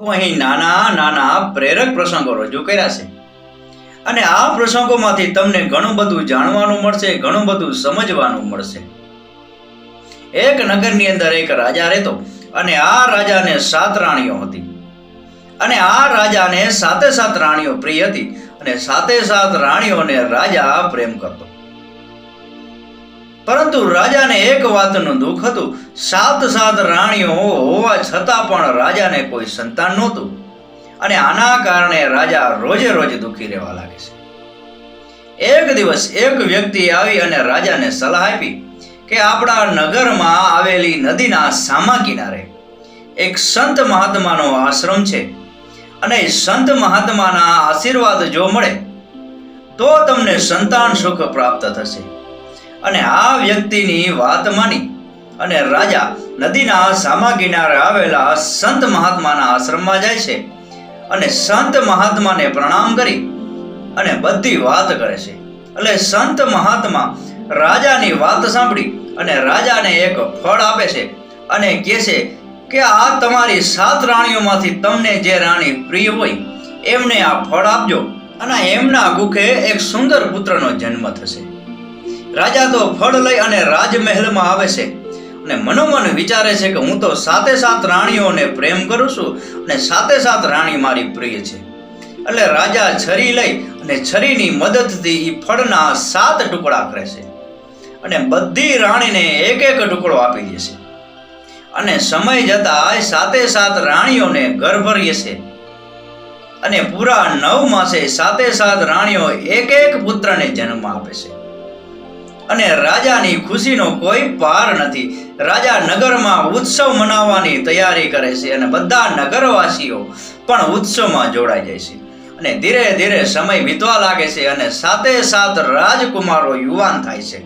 હું અહીં નાના નાના પ્રેરક પ્રસંગો રજૂ કર્યા છે. અને આ પ્રસંગોમાંથી તમને ઘણું બધું જાણવાનું મળશે, ઘણું બધું સમજવાનું મળશે. એક નગરની અંદર એક રાજા રહેતો અને આ રાજાને સાત રાણીઓ હતી. અને આ રાજાને સાતે સાત રાણીઓ પ્રિય હતી અને સાતે સાત રાણીઓને રાજા પ્રેમ કરતો. પરંતુ રાજાને એક વાતનું દુઃખ હતું. સાત સાત રાણીઓ હોવા છતાં પણ રાજાને કોઈ સંતાન નહોતું. અને આના કારણે રાજા રોજે રોજ દુઃખી રહેવા લાગે છે. એક દિવસ એક વ્યક્તિ આવી અને રાજાને સલાહ આપી કે આપણા નગરમાં આવેલી નદીના સામા કિનારે એક સંત મહાત્માનો આશ્રમ છે. અને સંત મહાત્માના આશીર્વાદ જો મળે, તો તમને સંતાન સુખ પ્રાપ્ત થશે. અને આ વ્યક્તિની વાત માની અને રાજા નદીના સામા કિનારે આવેલા સંત મહાત્માના આશ્રમમાં જાય છે અને સંત મહાત્માને પ્રણામ કરી અને બધી વાત કરે છે. એટલે સંત મહાત્મા રાજાની વાત સાંભળી અને રાજાને એક ફળ આપે છે અને કહે છે કે આ તમારી સાત રાણીઓમાંથી તમને જે રાણી પ્રિય હોય, એમને આ ફળ આપજો અને એમના ગુખે એક સુંદર પુત્રનો જન્મ થશે. રાજા તો ફળ લઈ અને રાજમહેલમાં આવે છે. અને મનોમન વિચારે છે કે હું તો સાતે સાત રાણીઓને પ્રેમ કરું છું અને સાતે સાત રાણી મારી પ્રિય છે. એટલે રાજા છરી લઈ અને છરીની મદદથી એ ફળના સાત ટુકડા કરે છે. અને બધી રાણીને એક એક ટુકડો આપી દે છે. અને સમય જતાં સાતે સાત રાણીઓને ગર્ભ રહે છે. અને પૂરા નવ માસે સાતે સાત રાણીઓ એક એક પુત્રને જન્મ આપે છે. અને રાજાની ખુશીનો કોઈ પાર નથી. રાજા નગરમાં ઉત્સવ મનાવવાની તૈયારી કરે છે અને બધા નગરવાસીઓ પણ ઉત્સવમાં જોડાઈ જાય છે. અને ધીરે ધીરે સમય વીતવા લાગે છે અને સાથે સાથ રાજકુમારો યુવાન થાય છે.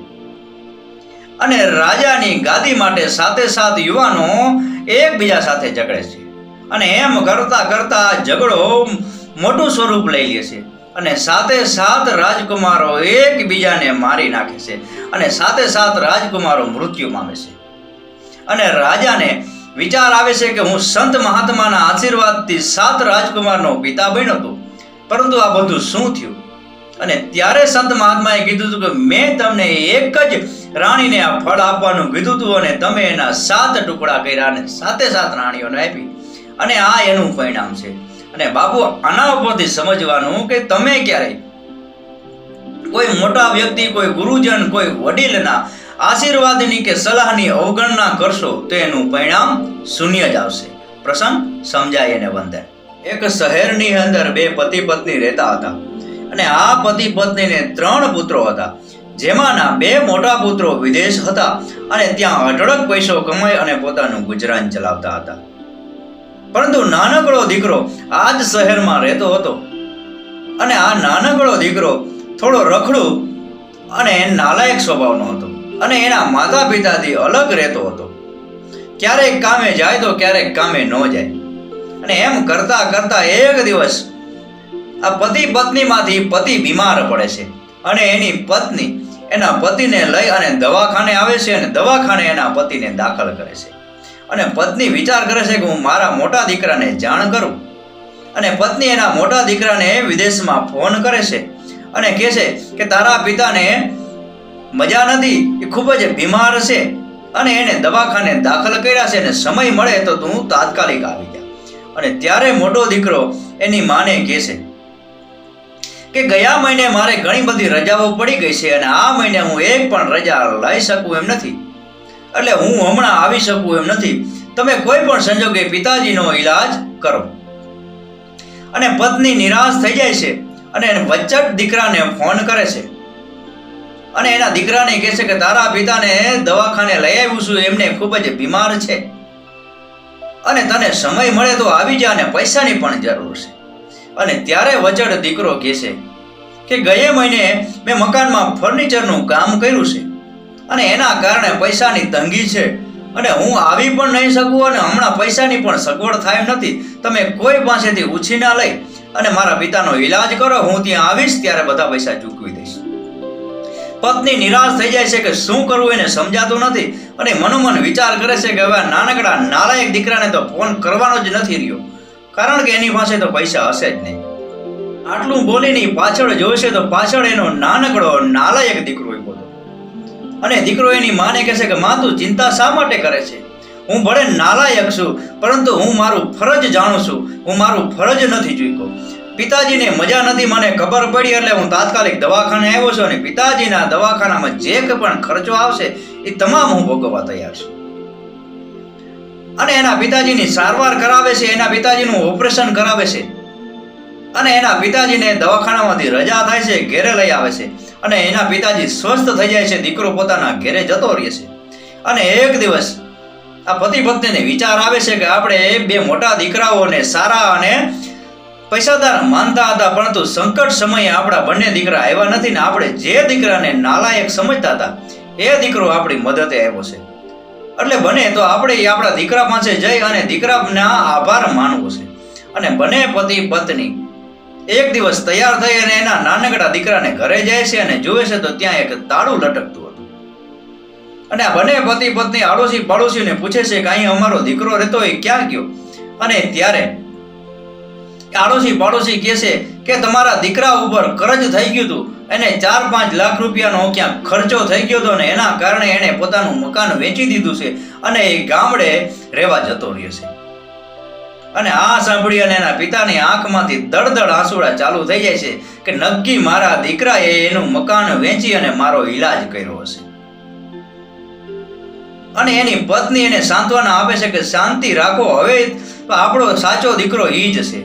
અને રાજાની ગાદી માટે સાથે સાથ યુવાનો એકબીજા સાથે ઝઘડે છે. અને એમ કરતા કરતા ઝઘડો મોટું સ્વરૂપ લઈ લે છે. અને સાથે સાત રાજકુમારો એકબીજાને મારી નાખે છે અને સાથે સાત રાજકુમારો મૃત્યુ પામે છે. અને રાજાને વિચાર આવે છે કે હું સંત મહાત્માના આશીર્વાદથી સાત રાજકુમારનો પિતા બન્યો હતો. પરંતુ આ બધું શું થયું? અને ત્યારે સંત મહાત્માએ કીધું હતું કે મેં તમને એક જ રાણીને આ ફળ આપવાનું કીધું હતું અને તમે એના સાત ટુકડા કર્યા અને સાથે સાત રાણીઓને આપી. અને આ એનું પરિણામ છે. અને બાપુ, આના ઉપરથી સમજવાનું કે તમે ક્યારેય કોઈ મોટા વ્યક્તિ, કોઈ ગુરુજન, કોઈ વડીલના આશીર્વાદની કે સલાહની અવગણના કરશો, તો એનું પરિણામ શૂન્ય જ આવશે. પ્રસંગ, સમજાય એને વંદન. એક શહેરની અંદર બે પતિ પત્ની રહેતા હતા. અને આ પતિ પત્નીને ત્રણ પુત્રો હતા. જેમાંના બે મોટા પુત્રો વિદેશ હતા અને ત્યાં અઢળક પૈસો કમાઈ અને પોતાનું ગુજરાન ચલાવતા હતા. પરંતુ નાનકડો દીકરો આ જ શહેરમાં રહેતો હતો. અને આ નાનકડો દીકરો થોડો રખડું અને નાલાયક સ્વભાવનો હતો અને એના માતા પિતાથી અલગ રહેતો હતો. ક્યારેક કામે જાય તો ક્યારેક કામે ન જાય. અને એમ કરતા કરતા એક દિવસ આ પતિ પત્નીમાંથી પતિ બીમાર પડે છે અને એની પત્ની એના પતિને લઈ અને દવાખાને આવે છે અને દવાખાને એના પતિને દાખલ કરે છે. અને પત્ની વિચાર કરે છે કે હું મારા મોટા દીકરાને જાણ કરું. અને પત્ની એના મોટા દીકરાને વિદેશમાં ફોન કરે છે અને કહે છે કે તારા પિતાને મજા નથી, એ ખૂબ જ બીમાર છે અને એને દવાખાને દાખલ કર્યા છે અને સમય મળે તો તું તાત્કાલિક આવી જા. અને ત્યારે મોટો દીકરો એની માને કહે છે કે ગયા મહિને મારે ઘણી બધી રજાઓ પડી ગઈ છે અને આ મહિને હું એક પણ રજા લઈ શકું એમ નથી. એટલે હું હમણાં આવી શકું એમ નથી. તમે કોઈ પણ સંજોગે પિતાજીનો ઈલાજ કરો. અને પત્ની નિરાશ થઈ જાય છે અને એને વચ્ચટ દીકરાને ફોન કરે છે. અને એના દીકરાને કહે છે કે, તારા પિતાને દવાખાને લઈ આવ્યું છું, એમને ખૂબ જ બીમાર છે. અને તને સમય મળે તો આવી જા અને પૈસાની પણ જરૂર છે. અને ત્યારે વચડ દીકરો કહે છે કે, ગયા મહિને મેં મકાનમાં ફર્નિચરનું કામ કર્યું છે. અને એના કારણે પૈસાની તંગી છે. અને હું આવી પણ નહીં શકું અને હમણાં પૈસાની પણ સગવડ થાય નથી. તમે કોઈ પાસેથી ઉછીના લઈ અને મારા પિતાનો ઈલાજ કરો, હું ત્યાં આવીશ ત્યારે બધા પૈસા ચૂકવી દઈશ. પત્ની નિરાશ થઈ જાય છે કે શું કરવું એને સમજાતું નથી અને મનોમન વિચાર કરે છે કે હવે નાનકડા નાલાયક દીકરાને તો ફોન કરવાનો જ નથી રહ્યો. કારણ કે એની પાસે તો પૈસા હશે જ નહીં. આટલું બોલીની પાછળ જોશે તો પાછળ એનો નાનકડો, નાલાયક દીકરો અને દીકરો એની માને કહેશે કે, માં, તું ચિંતા શા માટે કરે છે? હું ભલે નાલાયક છું, પરંતુ હું મારું ફરજ જાણું છું. હું મારું ફરજ નથી ચૂક્યો. પિતાજીને મજા નથી, મને ખબર પડી એટલે હું તાત્કાલિક દવાખાને આવ્યો છું અને પિતાજીના દવાખાનામાં જે પણ ખર્ચો આવશે, એ તમામ હું ભોગવવા તૈયાર છું. અને એના પિતાજીની સારવાર કરાવે છે, એના પિતાજીનું ઓપરેશન કરાવે છે. અને એના પિતાજીને દવાખાનામાંથી રજા થાય છે, ઘેરે લઈ આવે છે. અને એના પિતાજી સ્વસ્થ થઈ જાય છે, દીકરો પોતાના ઘેરે જતો રહે છે. અને એક દિવસ આ પતિ પત્નીને વિચાર આવે છે કે આપણે બે મોટા દીકરાઓને સારા અને પૈસાદાર માનતા હતા, પરંતુ સંકટ સમયે આપણા બંને દીકરા આવ્યા નથી ને આપણે જે દીકરાને નાલાયક સમજતા હતા, એ દીકરો આપણી મદદે આવ્યો છે. એટલે બને તો આપણે આપણા દીકરા પાસે જઈ અને દીકરાના આભાર માનવો છે. અને બંને પતિ પત્ની એક દિવસ તૈયાર થઈ અને એના નાનકડા દીકરાને ઘરે જાય છે અને જોવે છે તો ત્યાં એક તાળું લટકતું હતું. અને આ બંને પતિ પત્ની આડોશી પાડોશીને પૂછે છે કે અહીં અમારો દીકરો રહેતો એ ક્યાં ગયો? અને ત્યારે આડોશી પાડોશી કહે છે કે તમારા દીકરા ઉપર કરજ થઈ ગયું હતું એને ચાર પાંચ લાખ રૂપિયાનો ક્યાંક ખર્ચો થઈ ગયો હતો ને એના કારણે એણે પોતાનું મકાન વેચી દીધું છે અને એ ગામડે રહેવા જતો રહ્યો છે. અને આ સાંભળી અને એના પિતાની આંખમાંથી દળદળ આંસુડા ચાલુ થઈ જાય છે કે નક્કી મારા દીકરાએ એનું મકાન વેચી અને મારો ઈલાજ કર્યો હશે. અને એની પત્ની એને સાંત્વના આપે છે કે શાંતિ રાખો, હવે આપણો સાચો દીકરો ઈ જ છે.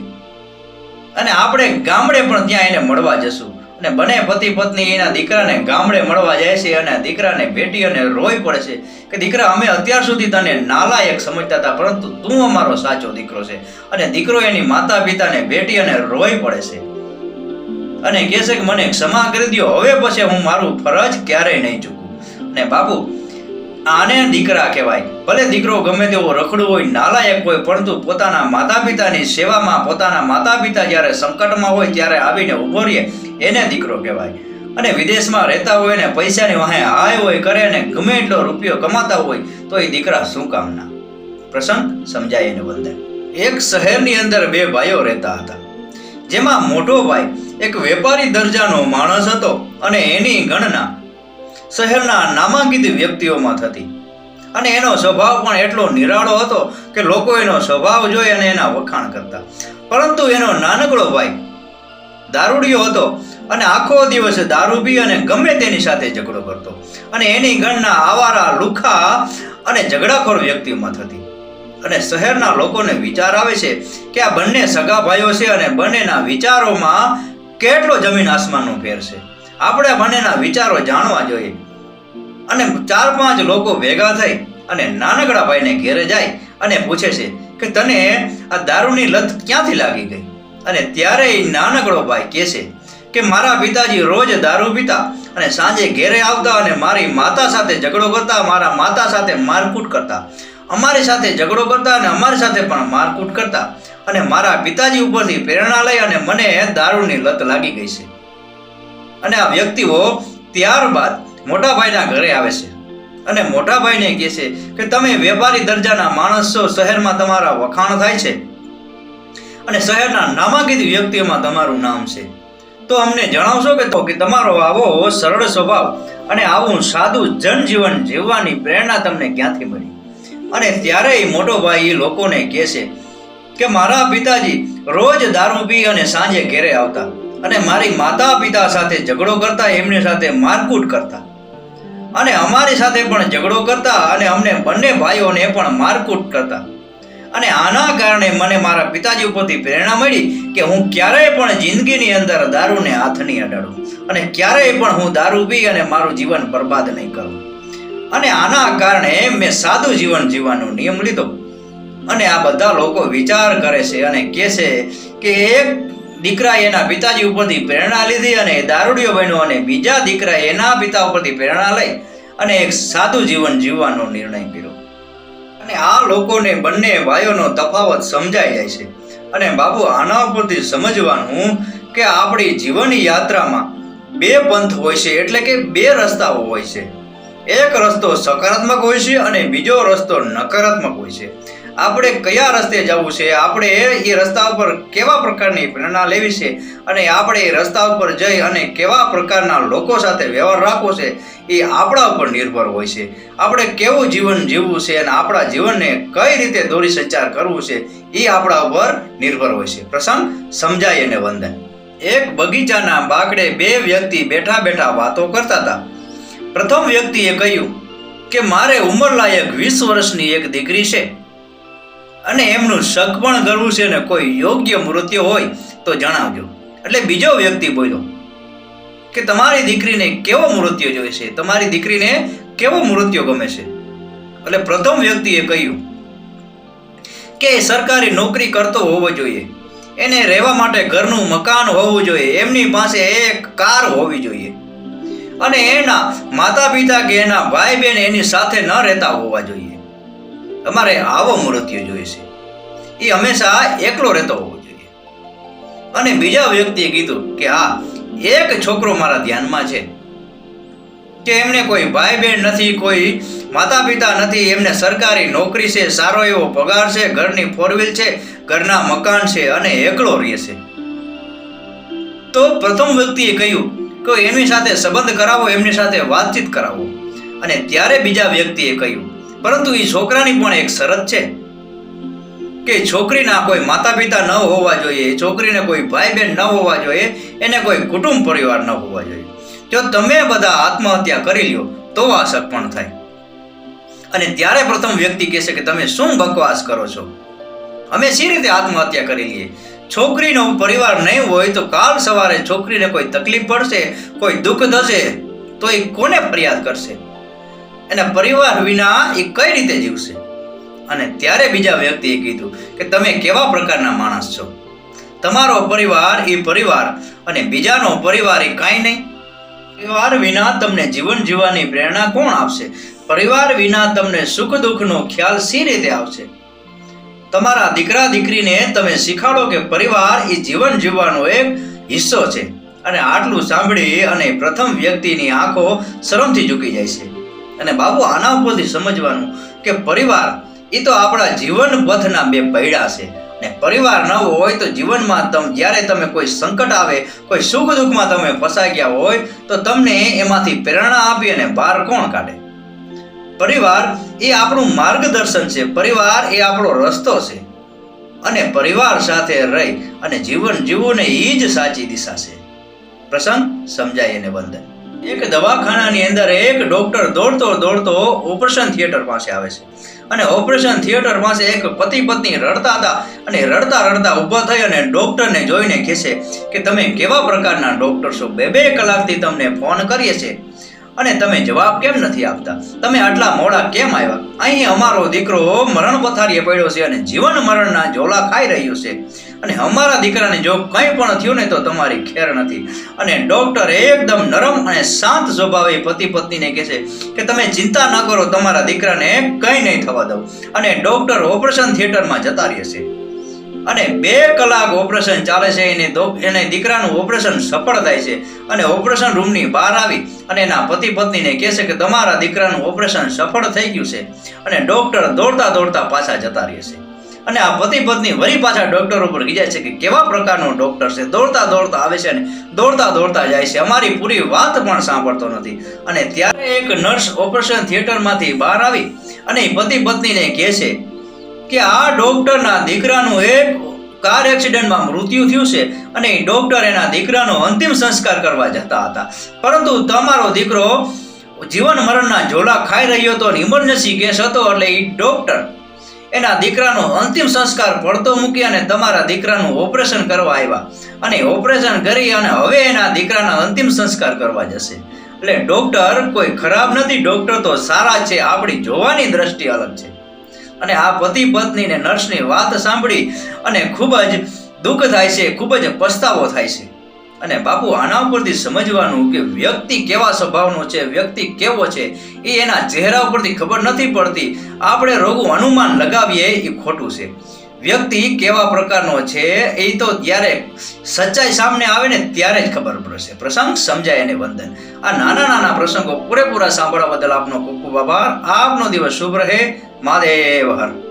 અને આપણે ગામડે પણ ત્યાં એને મળવા જશું. અને બંને પતિ પત્ની એના દીકરાને ગામડે મળવા જાય છે અને દીકરાને ભેટી અને રોઈ પડે છે કે દીકરા, અમે અત્યાર સુધી તને નાલાયક સમજતા હતા, પરંતુ તું અમારો સાચો દીકરો છે અને દીકરો એની માતા પિતાને ભેટી અને રોઈ પડે છે. અને કહે છે કે મને ક્ષમા કરી દો હવે પછી હું મારું ફરજ ક્યારેય નહીં ચૂકું. અને બાપુ, આને દીકરા કહેવાય. ભલે દીકરો ગમે તેવો રખડું હોય, નાલાયક હોય, પરંતુ પોતાના માતા પિતાની સેવામાં, પોતાના માતા પિતા જ્યારે સંકટમાં હોય, ત્યારે આવીને ઊભો રહે એને દીકરો કહેવાય. અને વિદેશમાં રહેતા હોય ને પૈસાની વાહે હાય હોય, કરે ને ગમે એટલો રૂપિયો કમાતા હોય, તો એ દીકરા શું કામના? પ્રસંગ, સમજાય એને વંદન. એક શહેરની અંદર બે ભાઈઓ રહેતા હતા. જેમાં મોટો ભાઈ એક વેપારી દરજાનો માણસ હતો અને એની ગણના શહેરના નામાંકિત વ્યક્તિઓમાં થતી. અને એનો સ્વભાવ પણ એટલો નિરાળો હતો કે લોકો એનો સ્વભાવ જોઈ અને એના વખાણ કરતા. પરંતુ એનો નાનકડો ભાઈ દારૂડિયો હતો. અને આખો દિવસ દારૂ પી અને ગમે તેની સાથે ઝઘડો કરતો. અને એની ગણના આવારા, લુખા અને ઝઘડાખોર વ્યક્તિમાં થતી. અને શહેરના લોકોને વિચાર આવે છે કે આ બંને સગા ભાઈઓ છે અને બંનેના વિચારોમાં કેટલો જમીન આસમાનનો ફેર છે. આપણે બંનેના વિચારો જાણવા જોઈએ. અને ચાર પાંચ લોકો ભેગા થઈ અને નાનકડા ભાઈને ઘેરે જાય અને પૂછે છે કે તને આ દારૂની લત ક્યાંથી લાગી ગઈ? અને ત્યારે એ નાનકડો ભાઈ કહે છે કે મારા પિતાજી રોજ દારૂ પીતા અને સાંજે ઘેરે આવતા અને મારી માતા સાથે ઝઘડો કરતા, મારા માતા સાથે મારકૂટ કરતા. અમારી સાથે ઝઘડો કરતા અને અમારી સાથે પણ મારકૂટ કરતા. અને મારા પિતાજી ઉપરથી પ્રેરણા લઈ અને મને દારૂની લત લાગી ગઈ છે. અને આ વ્યક્તિઓ ત્યારબાદ મોટા ભાઈના ઘરે આવે છે. અને મોટા ભાઈને કહે છે કે તમે વેપારી દરજાના માણસ છો શહેરમાં તમારા વખાણ થાય છે. અને શહેરના નામાંકિત વ્યક્તિઓમાં તમારું નામ છે. તો અમને જણાવશો કે તો કે તમારો આવો સરળ સ્વભાવ અને આવું સાદું જનજીવન જીવવાની પ્રેરણા તમને ક્યાંથી મળી? અને ત્યારે એ મોટો ભાઈ એ લોકોને કહે છે કે મારા પિતાજી રોજ દારૂ પી અને સાંજે ઘેરે આવતા અને મારી માતા પિતા સાથે ઝઘડો કરતા, એમની સાથે મારકૂટ કરતા. અને અમારી સાથે પણ ઝઘડો કરતા અને અમને બંને ભાઈઓને પણ મારકૂટ કરતા. અને આના કારણે મને મારા પિતાજી ઉપરથી પ્રેરણા મળી કે હું ક્યારેય પણ જિંદગીની અંદર દારૂને હાથ નહીં અડાડું અને ક્યારેય પણ હું દારૂ પી અને મારું જીવન બરબાદ નહીં કરું. અને આના કારણે મેં સાદું જીવન જીવવાનો નિયમ લીધો. અને આ બધા લોકો વિચાર કરે છે અને કહે છે કે એક દીકરાએ એના પિતાજી ઉપરથી પ્રેરણા લીધી અને દારૂડિયો બન્યો અને બીજા દીકરાએ એના પિતા ઉપરથી પ્રેરણા લઈ અને એક સાદું જીવન જીવવાનો નિર્ણય કર્યો. અને આ લોકોને બંને ભાઈઓનો તફાવત સમજાઈ જાય છે. અને બાપુ, આના ઉપરથી સમજવાનું કે આપણી જીવનની યાત્રામાં બે પંથ હોય છે, એટલે કે બે રસ્તાઓ હોય છે. એક રસ્તો સકારાત્મક હોય છે અને બીજો રસ્તો નકારાત્મક હોય છે. આપણે કયા રસ્તે જવું છે? આપણે એ રસ્તા ઉપર કેવા પ્રકારની પ્રેરણા લેવી છે? અને આપણે એ રસ્તા ઉપર જઈ અને કેવા પ્રકારના લોકો સાથે વ્યવહાર રાખવો છે? એ આપણા ઉપર નિર્ભર હોય છે. આપણે કેવું જીવન જીવવું છે અને આપણા જીવનને કઈ રીતે દોરી સંચાર કરવું છે? એ આપણા ઉપર નિર્ભર હોય છે. પ્રસંગ, સમજાય અને વંદન. એક બગીચાના બાકડે બે વ્યક્તિ બેઠા બેઠા વાતો કરતા હતા. પ્રથમ વ્યક્તિએ કહ્યું કે, મારે ઉંમરલાયક વીસ વર્ષની એક દીકરી છે. અને એમનું સગપણ કરવું છે ને કોઈ યોગ્ય મૃત્યુ હોય તો જણાવજો. એટલે બીજો વ્યક્તિ બોલ્યો કે તમારી દીકરીને કેવો મૃત્યુ જોઈએ છે? તમારી દીકરીને કેવો મૃત્યુ ગમે છે? એટલે પ્રથમ વ્યક્તિએ કહ્યું કે સરકારી નોકરી કરતો હોવો જોઈએ. એને રહેવા માટે ઘરનું મકાન હોવું જોઈએ. એમની પાસે એક કાર હોવી જોઈએ. અને એના માતા પિતા કે એના ભાઈ બહેન એની સાથે ન રહેતા હોવા જોઈએ. તમારે આવો મૃત્યુ જોઈએ છે. એ હંમેશા એકલો રહેતો હોવો જોઈએ. અને બીજા વ્યક્તિએ કીધું કે હા, એક છોકરો મારા ધ્યાનમાં છે. કે એમને કોઈ ભાઈ બહેન નથી, કોઈ માતા પિતા નથી, એમને સરકારી નોકરી છે, સારો એવો પગાર છે, ઘરની ફોર છે, ઘરના મકાન છે અને એકલો રહે છે. તો પ્રથમ વ્યક્તિએ કહ્યું કે એમની સાથે સંબંધ કરાવો, એમની સાથે વાતચીત કરાવો. અને ત્યારે બીજા વ્યક્તિએ કહ્યું પરંતુ એ છોકરાની પણ એક શરત છે કે છોકરીના કોઈ માતા પિતા ન હોવા જોઈએ, છોકરીને કોઈ ભાઈ બહેન ન હોવા જોઈએ, એને કોઈ કુટુંબ પરિવાર ન હોવા જોઈએ. જો તમે બધા આત્મહત્યા કરી લ્યો, તો આ સગપણ થાય. અને ત્યારે પ્રથમ વ્યક્તિ કહેશે કે તમે શું બકવાસ કરો છો? અમે સી રીતે આત્મહત્યા કરી લઈએ? છોકરીનો પરિવાર નહીં હોય તો કાલ સવારે છોકરીને કોઈ તકલીફ પડશે, કોઈ દુઃખ થશે, તો એ કોને ફરિયાદ કરશે? એના પરિવાર વિના એ કઈ રીતે જીવશે? અને ત્યારે બીજા વ્યક્તિએ કીધું કે તમે કેવા પ્રકારના માણસ છો? તમારો પરિવાર એ પરિવાર અને બીજાનો પરિવાર એ કાંઈ નહીં. પરિવાર વિના તમને જીવન જીવવાની પ્રેરણા કોણ આપશે? પરિવાર વિના તમને સુખ દુઃખનો ખ્યાલ સી રીતે આવશે? તમારા દીકરા દીકરીને તમે શીખાડો કે પરિવાર એ જીવન જીવવાનો એક હિસ્સો છે. અને આટલું સાંભળી અને પ્રથમ વ્યક્તિની આંખો શરમથી ઝૂકી જાય છે. અને બાબુ આના ઉપરથી સમજવાનું કે પરિવાર એ તો આપણા જીવન પથના બે પૈડા છે. ને પરિવાર ન હોય તો જીવનમાં તમ, જ્યારે તમે કોઈ સંકટ આવે, કોઈ સુખ દુઃખમાં તમે ફસાઈ ગયા હોય, તો તમને એમાંથી પ્રેરણા આપી અને બહાર કોણ કાઢે? પરિવાર એ આપણું માર્ગદર્શન છે. પરિવાર એ આપણો રસ્તો છે. અને પરિવાર સાથે રહી અને જીવન જીવવું ને એ જ સાચી દિશા છે. પ્રસંગ સમજાય એને વંદન. એક દવાખાનાની અંદર એક ડોક્ટર દોડતો દોડતો ઓપરેશન થિયેટર પાસે આવે છે. અને ઓપરેશન થિયેટર પાસે એક પતિ પત્ની રડતા હતા અને રડતા રડતા ઊભા થઈ અને ડોક્ટરને જોઈને કહેશે કે, તમે કેવા પ્રકારના ડોક્ટર છો? બે બે કલાકથી તમને ફોન કરીએ છે. અને તમે જવાબ કેમ નથી આપતા? તમે આટલા મોડા કેમ આવ્યા? અહીં અમારો દીકરો મરણ પથારીએ પડ્યો છે અને જીવન મરણના ઝોલા ખાઈ રહ્યો છે. અને અમારા દીકરાને જો કંઈ પણ થયું ને તો તમારી ખેર નથી. અને ડૉક્ટર એકદમ નરમ અને શાંત સ્વભાવે પતિ પત્નીને કહે છે કે તમે ચિંતા ન કરો, તમારા દીકરાને કંઈ નહીં થવા દઉં. અને ડૉક્ટર ઓપરેશન થિયેટરમાં જતા રહેશે અને બે કલાક ઓપરેશન ચાલે છે એને એને દીકરાનું ઓપરેશન સફળ થાય છે. અને ઓપરેશન રૂમની બહાર આવી અને એના પતિ પત્નીને કહે છે કે તમારા દીકરાનું ઓપરેશન સફળ થઈ ગયું છે અને ડૉક્ટર દોડતા દોડતા પાછા જતા રહે છે. અને આ પતિ પત્ની વળી પાછા ડૉક્ટર ઉપર ગીજાય છે કે કેવા પ્રકારનો ડોક્ટર છે? દોડતા દોડતા આવે છે અને દોડતા દોડતા જાય છે. અમારી પૂરી વાત પણ સાંભળતો નથી. અને ત્યારે એક નર્સ ઓપરેશન થિયેટરમાંથી બહાર આવી અને પતિ પત્નીને કહે છે કે આ ડોક્ટરના દીકરાનું એક કાર એક્સિડન્ટમાં મૃત્યુ થયું છે અને ડોક્ટર એના દીકરાનો અંતિમ સંસ્કાર કરવા જતા હતા. પરંતુ તમારો દીકરો જીવન મરણના ઝોલા ખાઈ રહ્યો હતો અને ઇમરજન્સી કેસ હતો એટલે એ ડોક્ટર એના દીકરાનો અંતિમ સંસ્કાર પડતો મૂકી અને તમારા દીકરાનું ઓપરેશન કરવા આવ્યા. અને ઓપરેશન કરી અને હવે એના દીકરાના અંતિમ સંસ્કાર કરવા જશે. એટલે ડોક્ટર કોઈ ખરાબ નથી, ડોક્ટર તો સારા છે, આપણી જોવાની દ્રષ્ટિ અલગ છે. અને આ પતિ પત્નીને નર્સની વાત સાંભળી અને ખૂબ જ દુઃખ થાય છે, ખૂબ જ પસ્તાવો થાય છે. અને બાપુ આના ઉપરથી સમજવાનું કે વ્યક્તિ કેવા સ્વભાવનો છે, વ્યક્તિ કેવો છે, એ એના ચહેરા ઉપરથી ખબર નથી પડતી. આપણે રોગું અનુમાન લગાવીએ એ ખોટું છે. વ્યક્તિ કેવા પ્રકારનો છે, એ તો ત્યારે સચ્ચાઈ સામે આવે ને ત્યારે જ ખબર પડશે. પ્રસંગ સમજાય અને વંદન. આ નાના નાના પ્રસંગો પૂરેપૂરા સાંભળવા બદલ આપનો ખૂબ ખૂબ આભાર. આપનો દિવસ શુભ રહે. મહાદેવ હર